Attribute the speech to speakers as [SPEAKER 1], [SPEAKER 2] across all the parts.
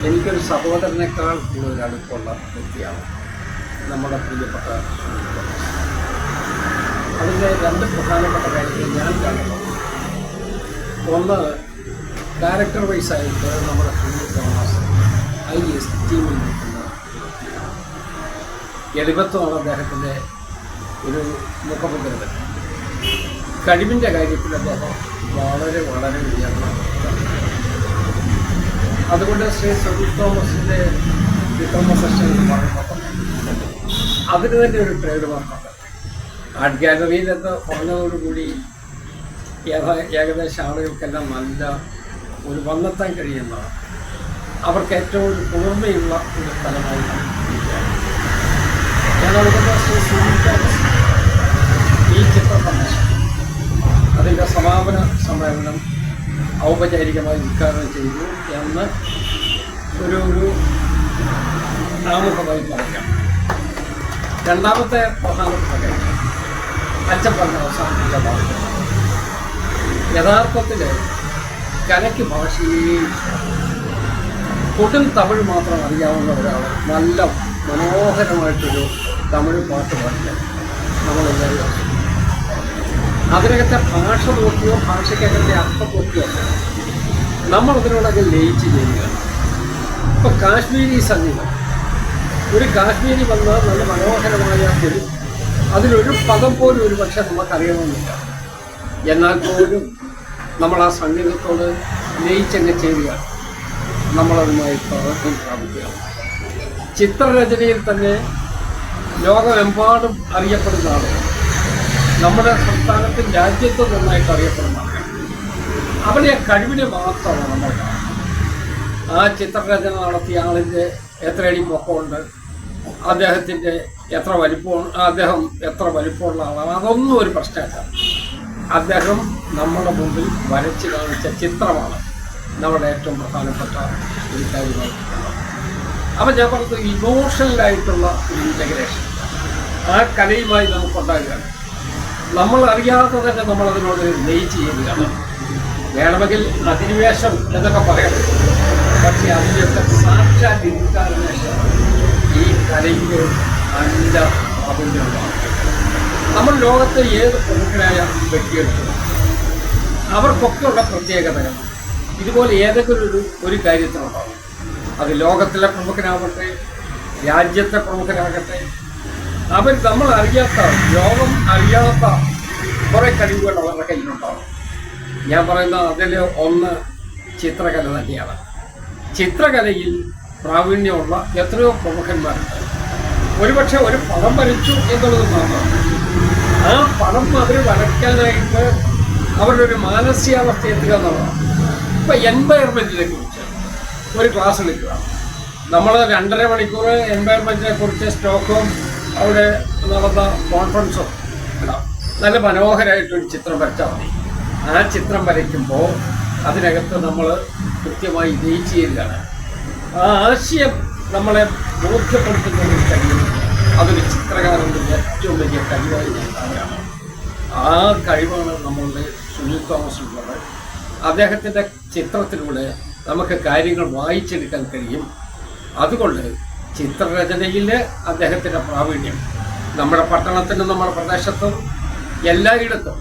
[SPEAKER 1] എനിക്കൊരു സഹോദരനേക്കാൾ കൂടുതൽ അടുപ്പുള്ള വ്യക്തിയാണ് നമ്മുടെ പ്രിയപ്പെട്ട. അതിന്റെ രണ്ട് പ്രധാനപ്പെട്ട കാര്യങ്ങൾ ഞാൻ കണ്ടത് ഒന്ന് ഡയറക്ടർ വൈസ് ആയിട്ട് നമ്മുടെ തോമസ് ഐ എസ് ടീമിൽ നിൽക്കുന്ന എഴുപത്തോളം അദ്ദേഹത്തിന്റെ ഒരു മുഖമുദ്രത കഴിവിന്റെ കാര്യത്തിൽ അദ്ദേഹം വളരെ വളരെ ഉയർന്ന. അതുകൊണ്ട് ശ്രീ സതീഷ് തോമസിന്റെ തോമസ് എന്ന് അതിന് തന്നെ ഒരു ട്രേഡ് മാർക്കുണ്ട്. ആർട്ട് ഗാലറിയിലെന്ന് പറഞ്ഞതോടുകൂടി ഏതാ- ഏകദേശം ആളുകൾക്കെല്ലാം നല്ല ഒരു വന്നെത്താൻ കഴിയുന്നതാണ് അവർക്ക് ഏറ്റവും കുളിർമയുള്ള ഒരു സ്ഥലമായി ശ്രീ സുനിൽ തോമസ് ഈ ചിത്ര സന്ദേശം അതിന്റെ സമാപന സമ്മേളനം ഔപചാരികമായി ഉദ്ഘാടനം ചെയ്തു എന്ന് ഒരു ഒരു ആമുഖമായി പറയാം. രണ്ടാമത്തെ പ്രധാനപ്പെട്ട കാര്യം അച്ഛൻ പറഞ്ഞ അവസാനിപ്പിച്ച ഭാഷ യഥാർത്ഥത്തിൽ കലയ്ക്ക് ഭാഷയിൽ കൊടും തമിഴ് മാത്രം അറിയാവുന്ന ഒരാൾ നല്ല മനോഹരമായിട്ടൊരു തമിഴ് പാട്ട് പാടില്ല നമ്മളെല്ലാവരും. അതിനകത്തെ ഭാഷ നോക്കിയോ ഭാഷയ്ക്കകത്തെ അർത്ഥം നോക്കിയോ നമ്മൾ അതിനോടൊക്കെ ലയിച്ച് ചെയ്യുകയാണ് ഇപ്പൊ കാശ്മീരി സംഗീതം. ഒരു കാശ്മീരി വന്ന നല്ല മനോഹരമായ ഒരു അതിലൊരു പദം പോലും ഒരു പക്ഷെ നമുക്കറിയണമെന്നില്ല. എന്നാൽ പോലും നമ്മൾ ആ സംഗീതത്തോട് ലയിച്ചങ്ങ് ചെയ്യുകയാണ് നമ്മളതുമായി പ്രവർത്തനം പ്രാപിക്കുകയാണ് ചിത്രരചനയിൽ തന്നെ ലോകമെമ്പാടും അറിയപ്പെടുന്ന ആളുകൾ നമ്മുടെ സംസ്ഥാനത്തിൽ രാജ്യത്ത് നന്നായിട്ട് അറിയപ്പെടുന്ന അവരുടെ കഴിവിനെ മാത്രമാണ് നമ്മൾ ആ ചിത്രരചന നടത്തിയ ആളിന്റെ എത്ര അടി പൊക്കമുണ്ട് അദ്ദേഹത്തിന്റെ എത്ര വലിപ്പം അദ്ദേഹം എത്ര വലിപ്പമുള്ള ആളാണ് അതൊന്നും ഒരു പ്രശ്നമല്ല. അദ്ദേഹം നമ്മുടെ മുമ്പിൽ വരച്ച് കാണിച്ച ചിത്രമാണ് നമ്മുടെ ഏറ്റവും പ്രധാനപ്പെട്ട ഒരു കാര്യമായി അപ്പം ഞാൻ പറഞ്ഞത് ഇമോഷണലായിട്ടുള്ള ഒരു ഇന്റഗ്രേഷൻ ആ കലയുമായി നമുക്കുണ്ടാകുകയാണ്. നമ്മൾ അറിയാതെ തന്നെ നമ്മൾ അതിനോട് ലയിച്ച് ചെയ്യുകയാണ് വേണമെങ്കിൽ അധിനിവേശം എന്നൊക്കെ പറയാം പക്ഷേ അതിന്റെയൊക്കെ സാക്ഷാ ഈ കലയിലെ നല്ല പ്രാബല്യമാണ് നമ്മൾ ലോകത്തെ ഏത് പ്രമുഖരായ വ്യക്തികൾക്കും അവർക്കൊക്കെയുള്ള പ്രത്യേകത പ്രത്യേകതകൾ. ഇതുപോലെ ഏതെങ്കിലും ഒരു ഒരു കാര്യത്തിനുണ്ടാവും. അത് ലോകത്തിലെ പ്രമുഖനാവട്ടെ രാജ്യത്തെ പ്രമുഖനാകട്ടെ അവർ നമ്മൾ അറിയാത്ത ലോകം അറിയാത്ത കുറേ കഴിവുകൾ അവരുടെ കയ്യിലുണ്ടാവും. ഞാൻ പറയുന്ന അതിൽ ഒന്ന് ചിത്രകല തന്നെയാണ്. ചിത്രകലയിൽ പ്രാവീണ്യമുള്ള എത്രയോ പ്രമുഖന്മാരുണ്ട് ഒരുപക്ഷെ ഒരു പടം വരച്ചു എന്നുള്ളത് മാത്രം. ആ പടം അവർ വരയ്ക്കാനായിട്ട് അവരുടെ ഒരു മാനസികാവസ്ഥ എത്തുക എന്നുള്ളതാണ് ഇപ്പം എൻവയർമെന്റിനെ കുറിച്ച് ഒരു ക്ലാസ് എടുക്കുക. നമ്മൾ രണ്ടര മണിക്കൂർ എൻവയർമെന്റിനെ കുറിച്ച് സ്റ്റോക്കും അവിടെ നടന്ന കോൺഫറൻസോ നല്ല മനോഹരമായിട്ടൊരു ചിത്രം വരച്ചാൽ മതി. ആ ചിത്രം വരയ്ക്കുമ്പോൾ അതിനകത്ത് നമ്മൾ കൃത്യമായി ജയിച്ചു ചെയ്യുകയാണ് ആ ആശയം നമ്മളെ ബോധ്യപ്പെടുത്തുന്ന ഒരു കഴിവ്. അതൊരു ചിത്രകാരന്റെ ഏറ്റവും വലിയ കഴിവായി ഞാൻ കാണുകയാണ്. ആ കഴിവാണ് നമ്മളുടെ സുനിൽ തോമസ് ഉള്ളത്. അദ്ദേഹത്തിന്റെ ചിത്രത്തിലൂടെ നമുക്ക് കാര്യങ്ങൾ വായിച്ചെടുക്കാൻ കഴിയും. അതുകൊണ്ട് ചിത്രരചനയിൽ അദ്ദേഹത്തിന്റെ പ്രാവീണ്യം. നമ്മുടെ പട്ടണത്തിനും നമ്മുടെ പ്രദേശത്തും എല്ലായിടത്തും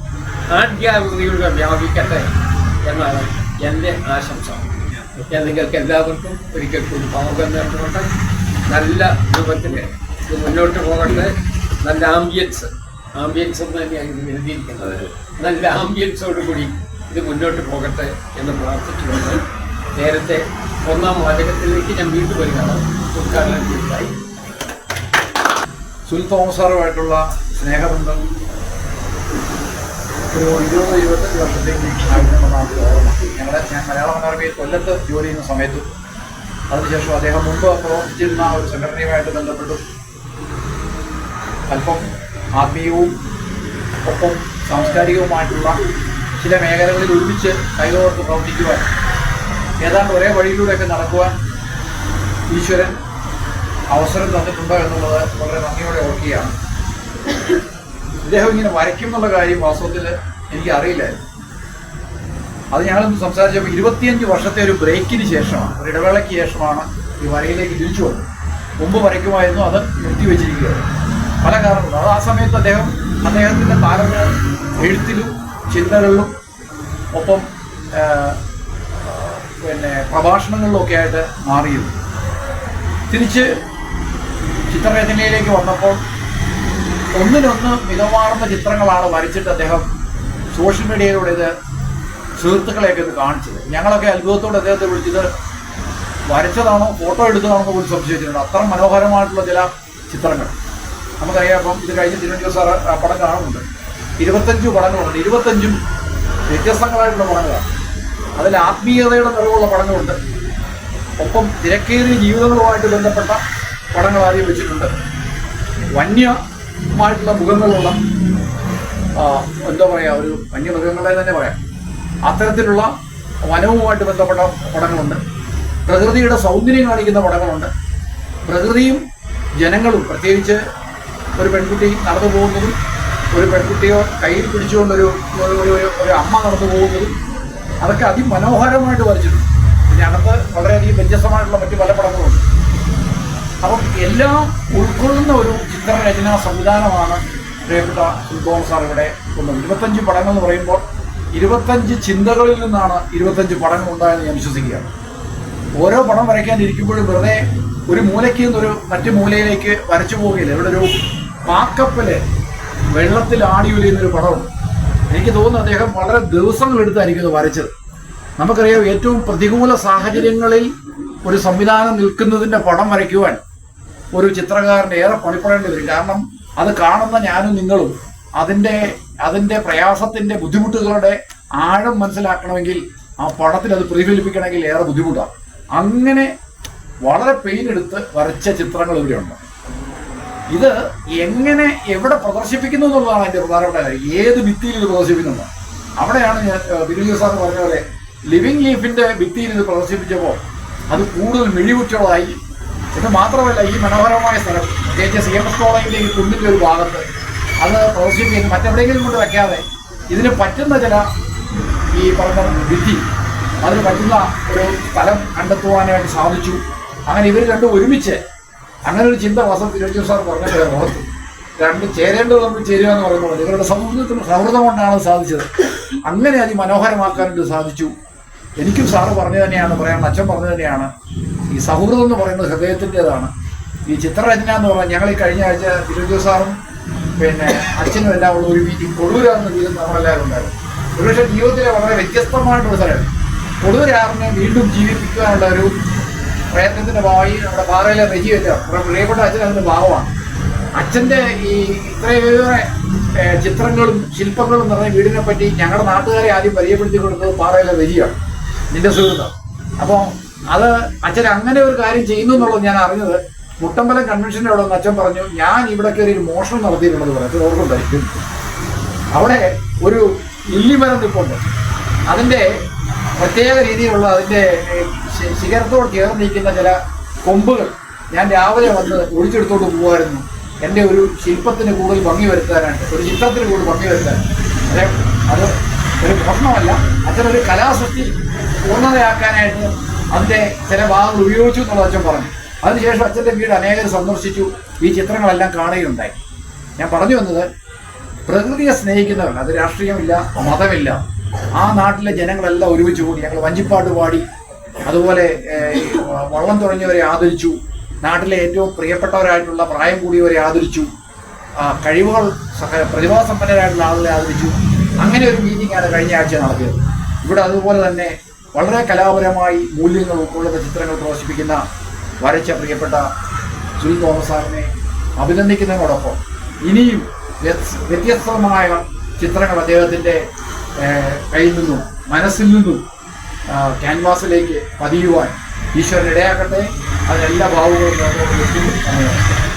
[SPEAKER 1] ആഡ്യാകൃതിയുടെ വ്യാപിക്കട്ടെ എന്നാണ് എന്റെ ആശംസ. ഞാൻ നിങ്ങൾക്ക് എല്ലാവർക്കും ഒരിക്കൽ കൂടി പാവം നേർന്നുകൊണ്ട് നല്ല രൂപത്തിൽ ഇത് മുന്നോട്ട് പോകട്ടെ. നല്ല ആംബിയൻസ് ആംബിയൻസ് എന്ന് തന്നെയാണ് ഇത് എഴുതിയിരിക്കുന്നത്. നല്ല ആംബിയൻസോട് കൂടി ഇത് മുന്നോട്ട് പോകട്ടെ എന്ന് പ്രാർത്ഥിച്ചുകൊണ്ട് നേരത്തെ ഒന്നാം വാചകത്തിലേക്ക് ഞാൻ വീണ്ടും വരികയാണ്. ഉദ്ഘാടനം ചെയ്തതായി.
[SPEAKER 2] സാറുമായിട്ടുള്ള സ്നേഹബന്ധം ഒരു ഇരുപത് ഇരുപത്തഞ്ച് വർഷത്തേക്ക് ആയിരുന്നു നമുക്ക് ഓർമ്മ ഞങ്ങളെ ഞാൻ മലയാള മനോരമയിൽ കൊല്ലത്ത് ജോലി ചെയ്യുന്ന സമയത്തും അതിനുശേഷം അദ്ദേഹം മുമ്പ് പ്രവർത്തിച്ചിരുന്ന ഒരു സംഘടനയുമായിട്ട് ബന്ധപ്പെട്ടു അല്പം ആത്മീയവും ഒപ്പം സാംസ്കാരികവുമായിട്ടുള്ള ചില മേഖലകളിൽ ഒരുമിച്ച് കൈകോർത്ത് പ്രവർത്തിക്കുവാൻ ഏതാണ്ട് ഒരേ വഴിയിലൂടെയൊക്കെ നടക്കുവാൻ ഈശ്വരൻ അവസരം തന്നിട്ടുണ്ടോ എന്നുള്ളത് വളരെ നന്ദിയോടെ ഓർക്കുകയാണ്. ഇദ്ദേഹം ഇങ്ങനെ വരയ്ക്കും എന്നുള്ള കാര്യം വാസ്തവത്തിൽ എനിക്ക് അറിയില്ലായിരുന്നു. അത് ഞങ്ങളൊന്ന് സംസാരിച്ചപ്പോൾ ഇരുപത്തിയഞ്ച് വർഷത്തെ ഒരു ബ്രേക്കിന് ശേഷമാണ് ഒരു ഇടവേളയ്ക്ക് ശേഷമാണ് ഈ വരയിലേക്ക് തിരിച്ചു വന്നത്. മുമ്പ് വരയ്ക്കുമായിരുന്നു അത് നിർത്തിവെച്ചിരിക്കുകയാണ്. പല കാരണങ്ങളും അത് ആ സമയത്ത് അദ്ദേഹം അദ്ദേഹത്തിന്റെ താരങ്ങൾ എഴുത്തിലും ചിന്തകളിലും ഒപ്പം പിന്നെ പ്രഭാഷണങ്ങളിലൊക്കെ ആയിട്ട് മാറിയിരുന്നു. തിരിച്ച് ചിത്രരചനയിലേക്ക് വന്നപ്പോൾ ഒന്നിനൊന്ന് മികവാർന്ന ചിത്രങ്ങളാണ് വരച്ചിട്ട് അദ്ദേഹം സോഷ്യൽ മീഡിയയിലൂടെ ഇത് സുഹൃത്തുക്കളെയൊക്കെ ഇത് കാണിച്ചത്. ഞങ്ങളൊക്കെ അത്ഭുതത്തോടെ അദ്ദേഹത്തെ വിളിച്ചത് വരച്ചതാണോ ഫോട്ടോ എടുത്തതാണോ പോലും സംശയിച്ചിട്ടുണ്ട് അത്ര മനോഹരമായിട്ടുള്ള ചില ചിത്രങ്ങൾ. നമുക്കറിയാം അപ്പം ഇത് കഴിഞ്ഞ് തിരുവനന്തപുരം സാർ പടം കാണുന്നുണ്ട്. ഇരുപത്തഞ്ച് പടങ്ങളുണ്ട്. ഇരുപത്തഞ്ചും വ്യത്യസ്തങ്ങളായിട്ടുള്ള പടങ്ങളാണ്. അതിൽ ആത്മീയതയുടെ നിറവുള്ള പടങ്ങളുണ്ട്. ഒപ്പം തിരക്കേറിയ ജീവിതങ്ങളുമായിട്ട് ബന്ധപ്പെട്ട പടങ്ങൾ ആദ്യം വെച്ചിട്ടുണ്ട്. വന്യമായിട്ടുള്ള മുഖങ്ങളുള്ള എന്താ പറയുക ഒരു വന്യമൃഗങ്ങളെ തന്നെ പറയാം. അത്തരത്തിലുള്ള വനവുമായിട്ട് ബന്ധപ്പെട്ട പടങ്ങളുണ്ട്. പ്രകൃതിയുടെ സൗന്ദര്യം കാണിക്കുന്ന പടങ്ങളുണ്ട്. പ്രകൃതിയും ജനങ്ങളും പ്രത്യേകിച്ച് ഒരു പെൺകുട്ടി നടന്നു പോകുന്നതും ഒരു പെൺകുട്ടിയോ കയ്യിൽ പിടിച്ചുകൊണ്ടൊരു ഒരു- ഒരു അമ്മ നടന്നു പോകുന്നതും അതൊക്കെ അതിമനോഹരമായിട്ട് വരച്ചിട്ടുണ്ട്. പിന്നെ അകത്ത് വളരെയധികം വ്യത്യസ്തമായിട്ടുള്ള മറ്റു പല പടങ്ങളുണ്ട്. അപ്പം എല്ലാം ഉൾക്കൊള്ളുന്ന ഒരു ചിത്രരചനാ സംവിധാനമാണ് പ്രിയപ്പെട്ട സുൽഭവൻ സാർ ഇവിടെ ഒന്ന്. ഇരുപത്തഞ്ച് പടങ്ങൾ എന്ന് പറയുമ്പോൾ ഇരുപത്തഞ്ച് ചിന്തകളിൽ നിന്നാണ് ഇരുപത്തഞ്ച് പടങ്ങൾ ഉണ്ടായെന്ന് ഞാൻ വിശ്വസിക്കുകയാണ്. ഓരോ പടം വരയ്ക്കാനിരിക്കുമ്പോഴും വെറുതെ ഒരു മൂലയ്ക്ക് നിന്നൊരു മറ്റു മൂലയിലേക്ക് വരച്ചു പോവുകയില്ല. ഇവിടെ ഒരു പാക്കപ്പൽ വെള്ളത്തിൽ ആടി ഒലിയുന്നൊരു പടമുണ്ട്. എനിക്ക് തോന്നുന്നു അദ്ദേഹം വളരെ ദിവസങ്ങളെടുത്തായിരിക്കും അത് വരച്ചത്. നമുക്കറിയാം ഏറ്റവും പ്രതികൂല സാഹചര്യങ്ങളിൽ ഒരു സംവിധാനം നിൽക്കുന്നതിന്റെ പടം വരയ്ക്കുവാൻ ഒരു ചിത്രകാരൻ ഏറെ പണിപ്പെടേണ്ടി വരും. കാരണം അത് കാണുന്ന ഞാനും നിങ്ങളും അതിന്റെ അതിന്റെ പ്രയാസത്തിന്റെ ബുദ്ധിമുട്ടുകളുടെ ആഴം മനസ്സിലാക്കണമെങ്കിൽ ആ പടത്തിൽ അത് പ്രതിഫലിപ്പിക്കണമെങ്കിൽ ഏറെ ബുദ്ധിമുട്ടാണ് അങ്ങനെ വളരെ പെയിൻ എടുത്ത് വരച്ച ചിത്രങ്ങൾ ഇവിടെയുണ്ട്. ഇത് എങ്ങനെ എവിടെ പ്രദർശിപ്പിക്കുന്നു എന്നുള്ളതാണ് അതിന്റെ പ്രധാനപ്പെട്ട കാര്യം. ഏത് ഭിത്തിയിൽ ഇത് പ്രദർശിപ്പിക്കുന്നുണ്ട്? അവിടെയാണ് ഞാൻ ബിരുജു സാർ പറഞ്ഞ പോലെ ലിവിങ് ലീഫിന്റെ ഭിത്തിയിൽ ഇത് പ്രദർശിപ്പിച്ചപ്പോൾ അത് കൂടുതൽ മിഴിവുറ്റതായി ഇത് മാത്രമല്ല ഈ മനോഹരമായ സ്ഥലം പ്രത്യേകിച്ച് സി എം എസ് കോളേജിന്റെ ഈ കുന്നിന്റെ ഒരു ഭാഗത്ത് അത് പ്രദർശിപ്പിക്കുന്നു മറ്റെവിടെയെങ്കിലും കൊണ്ട് വയ്ക്കാതെ ഇതിന് പറ്റുന്ന ചില ഈ പറഞ്ഞ ഭിത്തി അതിന് പറ്റുന്ന ഒരു സ്ഥലം കണ്ടെത്തുവാനായിട്ട് സാധിച്ചു. അങ്ങനെ ഇവർ രണ്ടും ഒരുമിച്ച് അങ്ങനെ ഒരു ചിന്ത വസം തിരുവഞ്ചൂർ സാർ പറഞ്ഞത് ഓർത്തു. രണ്ട് ചേരേണ്ടത് നമ്മൾ ചേരുക എന്ന് പറയുന്നത് ഇവരുടെ സമൂഹത്തിന് സൗഹൃദം കൊണ്ടാണ് സാധിച്ചത്. അങ്ങനെ അതിമനോഹരമാക്കാനായിട്ട് സാധിച്ചു. എനിക്കും സാറ് പറഞ്ഞു തന്നെയാണ് പറയാൻ അച്ഛൻ പറഞ്ഞു തന്നെയാണ്. ഈ സൗഹൃദം എന്ന് പറയുന്നത് ഹൃദയത്തിന്റെതാണ്. ഈ ചിത്രരചന എന്ന് പറഞ്ഞാൽ ഞങ്ങൾ ഈ കഴിഞ്ഞ ആഴ്ച തിരുവനന്തപുരം സാറും പിന്നെ അച്ഛനും എല്ലാം ഉള്ള ഒരു മീറ്റിംഗ് കൊടൂരാന്ന് വീടും നമ്മളെല്ലാവരും ഉണ്ടായിരുന്നു. ഒരുപക്ഷെ ജീവിതത്തിലെ വളരെ വ്യത്യസ്തമായിട്ടുള്ള സ്ഥലം കൊടൂരാറിനെ വീണ്ടും ജീവിപ്പിക്കാനുള്ള ഒരു പ്രയത്നത്തിന്റെ ഭാവി നമ്മുടെ പാറയിലെ റെജിയല്ല പ്രിയപ്പെട്ട അച്ഛൻ അതിന്റെ ഭാവമാണ് അച്ഛന്റെ ഈ ഇത്രയേറെ ചിത്രങ്ങളും ശില്പങ്ങളും നിറഞ്ഞ വീടിനെ പറ്റി ഞങ്ങളുടെ നാട്ടുകാരെ ആദ്യം പരിചയപ്പെടുത്തി കൊടുത്തത് പാറയിലെ റെജിയാണ്. നിന്റെ സുഹൃത്ത്. അപ്പോൾ അത് അച്ഛൻ അങ്ങനെ ഒരു കാര്യം ചെയ്യുന്നു എന്നുള്ളത് ഞാൻ അറിഞ്ഞത് മുട്ടമ്പലം കൺവെൻഷന്റെ അവിടെ അച്ഛൻ പറഞ്ഞു ഞാൻ ഇവിടെ കയറി ഒരു മോഷണം നടത്തിയിട്ടുള്ളത് പറഞ്ഞു. അച്ഛൻ ഓർക്കുണ്ടായിരിക്കും അവിടെ ഒരു ഇല്ലിമരം നിൽപ്പുണ്ട് അതിന്റെ പ്രത്യേക രീതിയിലുള്ള അതിന്റെ ശിഖരത്തോട് ചേർന്ന് നിൽക്കുന്ന ചില കൊമ്പുകൾ ഞാൻ രാവിലെ വന്ന് ഒഴിച്ചെടുത്തോട്ട് പോകുമായിരുന്നു എന്റെ ഒരു ശില്പത്തിന് കൂടുതൽ ഭംഗി വരുത്താനായിട്ട് ഒരു ചിത്രത്തിന് കൂടുതൽ ഭംഗി വരുത്താൻ അത് ഒരു പ്രശ്നമല്ല അച്ഛനൊരു കലാസൃഷ്ടി പൂർണതയാക്കാനായിട്ട് അതിന്റെ ചില ഭാഗങ്ങൾ ഉപയോഗിച്ചു എന്നുള്ള അച്ഛൻ പറഞ്ഞു. അതിനുശേഷം അച്ഛന്റെ വീട് അനേകർ സന്ദർശിച്ചു. ഈ ചിത്രങ്ങളെല്ലാം കാണുകയുണ്ടായി. ഞാൻ പറഞ്ഞു വന്നത് പ്രകൃതിയെ സ്നേഹിക്കുന്നവർ അത് രാഷ്ട്രീയമില്ല മതമില്ല. ആ നാട്ടിലെ ജനങ്ങളെല്ലാം ഒരുമിച്ച് കൂടി ഞങ്ങൾ വഞ്ചിപ്പാട്ട് പാടി അതുപോലെ വള്ളം തുടങ്ങിയവരെ ആദരിച്ചു നാട്ടിലെ ഏറ്റവും പ്രിയപ്പെട്ടവരായിട്ടുള്ള പ്രായം കൂടിയവരെ ആദരിച്ചു കഴിവുകൾ പ്രതിഭാസമ്പന്നരായിട്ടുള്ള ആളുകളെ ആദരിച്ചു. അങ്ങനെ ഒരു മീറ്റിംഗാണ് കഴിഞ്ഞ ആഴ്ച നടത്തിയത്. ഇവിടെ അതുപോലെ തന്നെ വളരെ കലാപരമായി മൂല്യങ്ങൾ ഉൾക്കൊള്ളുന്ന ചിത്രങ്ങൾ പ്രദർശിപ്പിക്കുന്ന വരച്ച പ്രിയപ്പെട്ട സുനിൽ തോമസ് സാറിനെ അഭിനന്ദിക്കുന്നതിനോടൊപ്പം ഇനിയും വ്യത്യസ്തമായ ചിത്രങ്ങൾ അദ്ദേഹത്തിന്റെ കയ്യിൽ നിന്നും മനസ്സിൽ നിന്നും ക്യാൻവാസിലേക്ക് പതിയുവാൻ ഈശ്വരൻ ഇടയാക്കട്ടെ അതിനെല്ലാ ഭാവങ്ങളും.